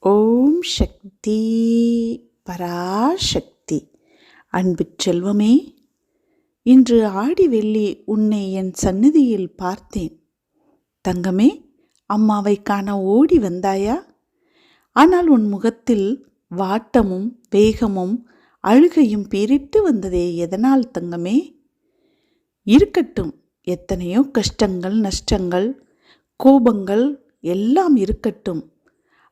ஓம் சக்தி பராசக்தி. அன்பு செல்வமே இன்று ஆடி வெள்ளி உன்னை என் சந்நிதியில் பார்த்தேன். தங்கமே அம்மாவை காண ஓடி வந்தாயா? ஆனால் உன் முகத்தில் வாட்டமும் வேகமும் அழுகையும் பீரிட்டு வந்ததே எதனால் தங்கமே? இருக்கட்டும் எத்தனையோ கஷ்டங்கள் நஷ்டங்கள் கோபங்கள் எல்லாம் இருக்கட்டும்.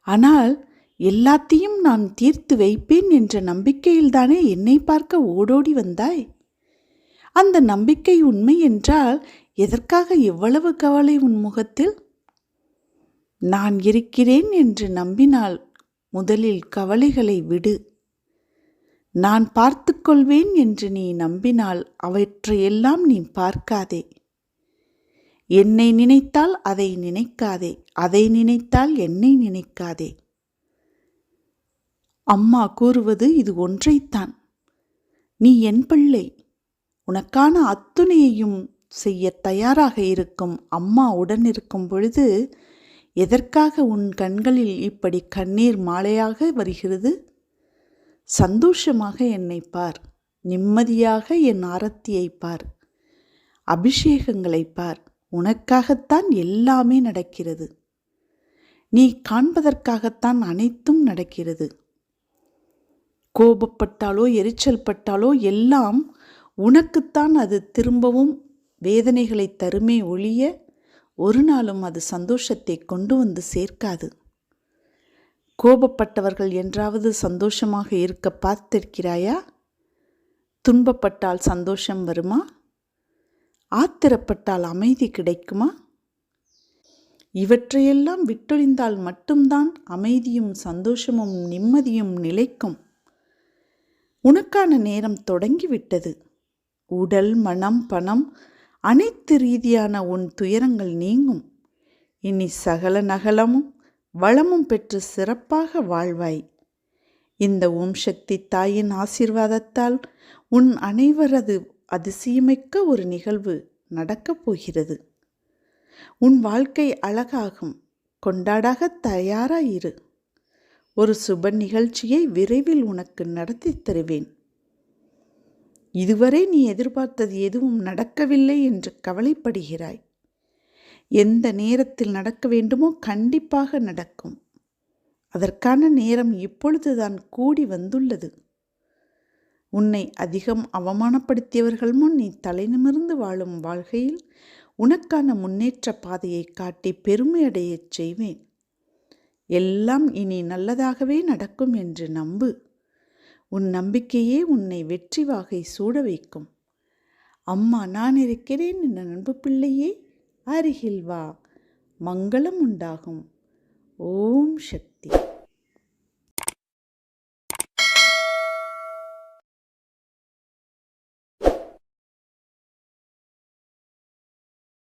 ஆனால் எல்லாத்தையும் நான் தீர்த்து வைப்பேன் என்ற நம்பிக்கையில்தானே என்னை பார்க்க ஓடோடி வந்தாய்? அந்த நம்பிக்கை உண்மை என்றால் எதற்காக எவ்வளவு கவலை உன் முகத்தில்? நான் இருக்கிறேன் என்று நம்பினால் முதலில் கவலைகளை விடு. நான் பார்த்து கொள்வேன் என்று நீ நம்பினால் அவற்றையெல்லாம் நீ பார்க்காதே. என்னை நினைத்தால் அதை நினைக்காதே அதை நினைத்தால் என்னை நினைக்காதே. அம்மா கூறுவது இது ஒன்றைத்தான். நீ என் பிள்ளை உனக்கான அத்துணையையும் செய்ய தயாராக இருக்கும் அம்மா உடன் இருக்கும் பொழுது எதற்காக உன் கண்களில் இப்படி கண்ணீர் மாலையாக வருகிறது? சந்தோஷமாக என்னை பார் நிம்மதியாக என் ஆரத்தியை பார் அபிஷேகங்களை பார். உனக்காகத்தான் எல்லாமே நடக்கிறது. நீ காண்பதற்காகத்தான் அனைத்தும் நடக்கிறது. கோபப்பட்டாலோ எரிச்சல் பட்டாலோ எல்லாம் உனக்குத்தான் அது திரும்பவும் வேதனைகளை தருமே ஒழிய ஒரு நாளும் அது சந்தோஷத்தை கொண்டு வந்து சேர்க்காது. கோபப்பட்டவர்கள் என்றாவது சந்தோஷமாக இருக்க பார்த்திருக்கிறாயா? துன்பப்பட்டால் சந்தோஷம் வருமா? ஆத்திரப்பட்டால் அமைதி கிடைக்குமா? இவற்றையெல்லாம் விட்டொழிந்தால் மட்டும்தான் அமைதியும் சந்தோஷமும் நிம்மதியும் நிலைக்கும். உனக்கான நேரம் தொடங்கிவிட்டது. உடல் மனம் பணம் அனைத்து ரீதியான உன் துயரங்கள் நீங்கும். இனி சகல நகலமும் வளமும் பெற்று சிறப்பாக வாழ்வாய். இந்த ஓம் சக்தி தாயின் ஆசீர்வாதத்தால் உன் அனைவரது அதிசயமிக்க ஒரு நிகழ்வு நடக்கப் போகிறது. உன் வாழ்க்கை அழகாகும். கொண்டாடாக தயாராயிரு. ஒரு சுப நிகழ்ச்சியை விரைவில் உனக்கு நடத்தி தருவேன். இதுவரை நீ எதிர்பார்த்தது எதுவும் நடக்கவில்லை என்று கவலைப்படுகிறாய். எந்த நேரத்தில் நடக்க வேண்டுமோ கண்டிப்பாக நடக்கும். அதற்கான நேரம் இப்பொழுதுதான் கூடி வந்துள்ளது. உன்னை அதிகம் அவமானப்படுத்தியவர்கள் முன் நீ தலைநிமிர்ந்து வாழும் வாழ்க்கையில் உனக்கான முன்னேற்ற பாதையை காட்டி பெருமையடையச் செய்வேன். எல்லாம் இனி நல்லதாகவே நடக்கும் என்று நம்பு. உன் நம்பிக்கையே உன்னை வெற்றி வாகை சூட வைக்கும். அம்மா நான் இருக்கிறேன் என்ற நண்பு பிள்ளையே அருகில் வா. மங்களம் உண்டாகும். ஓம் சக்தி.